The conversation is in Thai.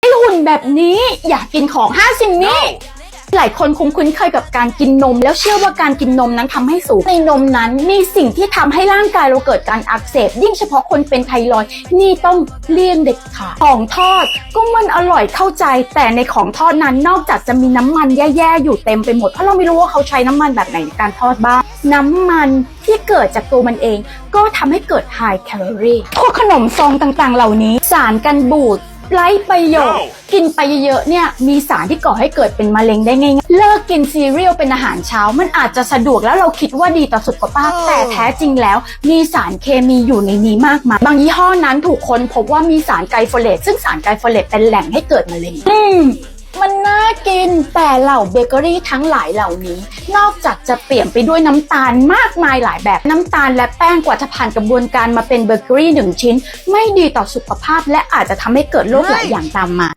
ไอหุ่นแบบนี้อยากกินของห้าสิ่งนี้ หลายคนคงคุ้นเคยกับการกินนม แล้วเชื่อว่าการกินนมนั้นทำให้สูงในนมนั้นมีสิ่งที่ทำให้ร่างกายเราเกิดการอักเสบยิ่งเฉพาะคนเป็นไทรอยด์นี่ต้องเลี่ยงเด็ดขาดของทอดก็มันอร่อยเข้าใจ แต่ในของทอดนั้นนอกจากจะมีน้ำมันแย่ๆอยู่เต็มไปหมดเพราะเราไม่รู้ว่าเขาใช้น้ำมันแบบไหนในการทอดบ้างน้ำมันที่เกิดจากตัวมันเอง ก็ทำให้เกิดไฮแคลอรี่พวกขนมซองต่างๆ เหล่านี้ สารกันบูด ไร้ประโยชน์ กินไปเยอะๆเนี่ยมีสารที่ก่อให้เกิดเป็นมะเร็งได้ง่ายๆเลิกกินซีเรียลเป็นอาหารเช้า มันอาจจะสะดวกแล้วเราคิดว่าดีต่อสุขภาพ แต่แท้จริงแล้ว มีสารเคมีอยู่ในนี้มากมายบางยี่ห้อนั้นถูกค้นพบว่ามีสารไกลโฟเลตซึ่งสารไกลโฟเลตเป็นแหล่งให้เกิดมะเร็งอืมมันน่า กิน แต่เหล่าเบเกอรี่ทั้งหลายเหล่านี้ นอกจากจะเปลี่ยนไปด้วยน้ำตาลมากมายหลายแบบน้ำตาลและแป้งกว่าจะผ่านกระบวนการมาเป็นเบเกอรี่หนึ่งชิ้น ไม่ดีต่อสุขภาพและอาจจะทำให้เกิดโรคหลายอย่างตามมา